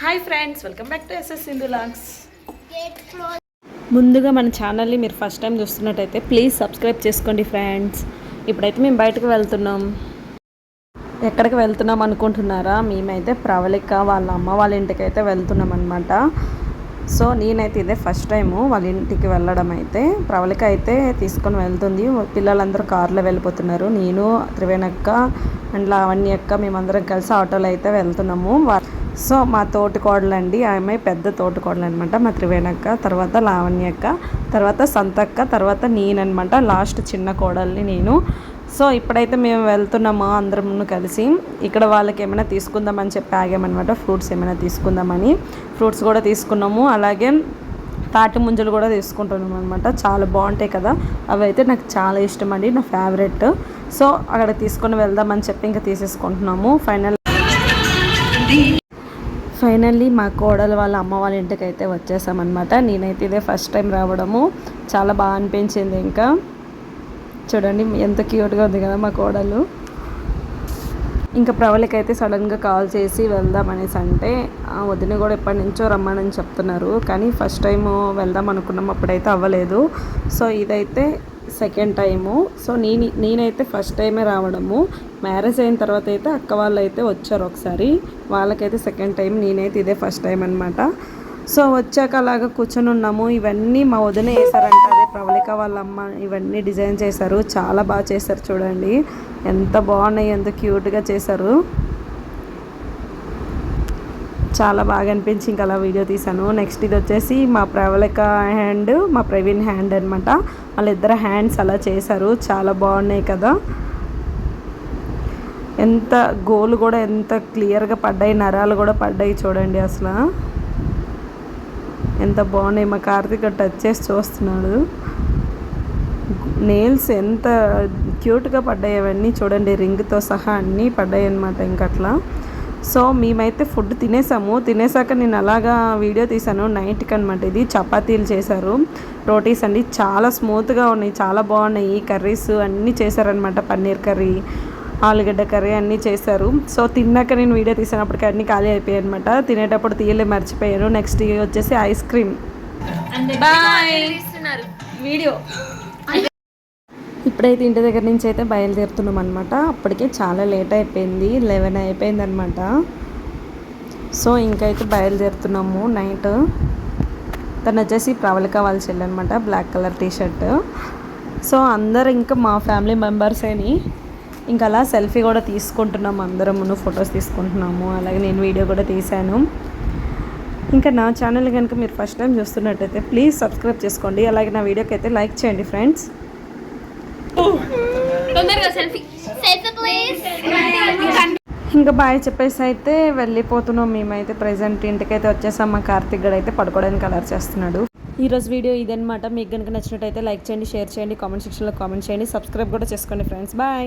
Hi friends welcome back to S S Sindhu logs ముందుగా మన ఛానల్ని మీరు ఫస్ట్ టైం చూస్తున్నట్టయితే ప్లీజ్ సబ్స్క్రైబ్ చేసుకోండి ఫ్రెండ్స్ ఇప్పుడైతే మేము బయటకు వెళ్తున్నాం. ఎక్కడికి వెళ్తున్నాం అనుకుంటున్నారా? మేమైతే ప్రవళిక వాళ్ళ అమ్మ వాళ్ళ ఇంటికి అయితే వెళ్తున్నాం అనమాట సో నేనైతే ఇదే ఫస్ట్ టైము వాళ్ళ ఇంటికి వెళ్ళడం అయితే ప్రవళిక అయితే తీసుకొని వెళ్తుంది. పిల్లలందరూ కార్లో వెళ్ళిపోతున్నారు. నేను త్రివేణక్క అండ్ లావణ్య అక్క మేమందరం కలిసి ఆటోలో అయితే వెళ్తున్నాము. సో మా తోటికోడలండి ఆమె పెద్ద తోటి కోడలు అనమాట మా త్రివేణక్క తర్వాత లావణ్య అక్క తర్వాత సంతక్క తర్వాత నేననమాట. లాస్ట్ చిన్న కోడల్ని నేను సో ఇప్పుడైతే మేము వెళ్తున్నాము అందరం కలిసి. ఇక్కడ వాళ్ళకి ఏమైనా తీసుకుందామని చెప్పి ఆగామన్నమాట. ఫ్రూట్స్ ఏమైనా తీసుకుందామని. ఫ్రూట్స్ కూడా తీసుకున్నాము. అలాగే తాటి ముంజలు కూడా తీసుకుంటున్నాం అనమాట చాలా బాగుంటాయి కదా. అవి అయితే నాకు చాలా ఇష్టం అండి. నా ఫేవరెట్. సో అక్కడ తీసుకొని వెళ్దామని చెప్పి ఇంకా తీసేసుకుంటున్నాము. ఫైనల్ ఫైనల్లీ మా కోడలు వాళ్ళ అమ్మ వాళ్ళ ఇంటికి అయితే వచ్చేసామన్నమాట. నేనైతే ఇదే ఫస్ట్ టైం రావడము. చాలా బాగా అనిపించింది ఇంకా. చూడండి ఎంత క్యూట్గా ఉంది కదా మా కోడలు. ఇంకా ప్రవళికైతే సడన్గా కాల్ చేసి వెళ్దాం అనేసి అంటే ఆ వదిన కూడా ఎప్పటి నుంచో రమ్మని చెప్తున్నారు. కానీ ఫస్ట్ టైం వెళ్దాం అనుకున్నాం అప్పుడైతే అవ్వలేదు. సో ఇదైతే సెకండ్ టైము. సో నేను నేనైతే ఫస్ట్ టైమే రావడము. మ్యారేజ్ అయిన తర్వాత అయితే అక్క వాళ్ళు అయితే వచ్చారు ఒకసారి. వాళ్ళకైతే సెకండ్ టైం నేనైతే ఇదే ఫస్ట్ టైం అనమాట సో వచ్చాక అలాగా కూర్చొని ఉన్నాము. ఇవన్నీ మా వదిన వేసారంట ప్రవళిక వాళ్ళ అమ్మ ఇవన్నీ డిజైన్ చేశారు. చాలా బాగా చేశారు చూడండి. ఎంత బాగున్నాయి ఎంత క్యూట్గా చేశారు. చాలా బాగా అనిపించి ఇంకా అలా వీడియో తీశాను. నెక్స్ట్ ఇది వచ్చేసి మా ప్రవళిక హ్యాండ్ మా ప్రవీణ్ హ్యాండ్ అనమాట వాళ్ళిద్దరు హ్యాండ్స్ అలా చేశారు. చాలా బాగున్నాయి కదా. ఎంత గోలు కూడా ఎంత క్లియర్గా పడ్డాయి నరాలు కూడా పడ్డాయి చూడండి అసలు. ఎంత బాగున్నాయి. మా కార్తీక్ టచ్ చేసి చూస్తున్నాడు. నెయిల్స్ ఎంత క్యూట్గా పడ్డాయి అవన్నీ చూడండి. రింగ్తో సహా అన్నీ పడ్డాయి అనమాట ఇంకట్లా సో మేమైతే ఫుడ్ తినేసాము. తినేసాక నేను అలాగా వీడియో తీశాను. నైట్కి అనమాట ఇది. చపాతీలు చేశారు. రోటీస్ అండి చాలా స్మూత్గా ఉన్నాయి. చాలా బాగున్నాయి. కర్రీస్ అన్నీ చేశారనమాట పన్నీర్ కర్రీ ఆలుగడ్డ కర్రీ అన్నీ చేశారు. సో తిన్నాక నేను వీడియో తీసినప్పటికి అన్నీ ఖాళీ అయిపోయాయి అనమాట తినేటప్పుడు తీయలే మర్చిపోయాను. నెక్స్ట్ వచ్చేసి ఐస్ క్రీమ్. Bye video. ఇప్పుడైతే ఇంటి దగ్గర నుంచి అయితే బయలుదేరుతున్నాం అనమాట అప్పటికే చాలా లేట్ అయిపోయింది. లెవెన్ అయిపోయింది అనమాట సో ఇంకైతే బయలుదేరుతున్నాము నైట్. తను వచ్చేసి ప్రవళిక వాళ్ళ చెల్లి అనమాట black colour T shirt so అందరు ఇంకా మా ఫ్యామిలీ మెంబర్సేని ఇంకా అలా సెల్ఫీ కూడా తీసుకుంటున్నాం అందరమును ఫొటోస్ తీసుకుంటున్నాము. అలాగే నేను వీడియో కూడా తీశాను. ఇంకా నా ఛానల్ కనుక మీరు ఫస్ట్ టైం చూస్తున్నట్టయితే ప్లీజ్ సబ్స్క్రైబ్ చేసుకోండి. అలాగే నా వీడియోకి అయితే లైక్ చేయండి ఫ్రెండ్స్. తొందరగా సెల్ఫీ. సెల్ఫీ ప్లీజ్ ఇంకా బాయ్ చెప్పేసి అయితే వెళ్ళిపోతున్నాం. మేమైతే ప్రజెంట్ ఇంటికైతే వచ్చేసాం. మా కార్తిక్ గడ్ అయితే పడుకోవడానికి కలర్ చేస్తున్నాడు. ఈరోజు వీడియో ఇదనమాట మీకు కనుక నచ్చినట్టయితే లైక్ చేయండి షేర్ చేయండి కామెంట్ సెక్షన్లో కామెంట్ చేయండి. సబ్స్క్రైబ్ కూడా చేసుకోండి ఫ్రెండ్స్. బాయ్.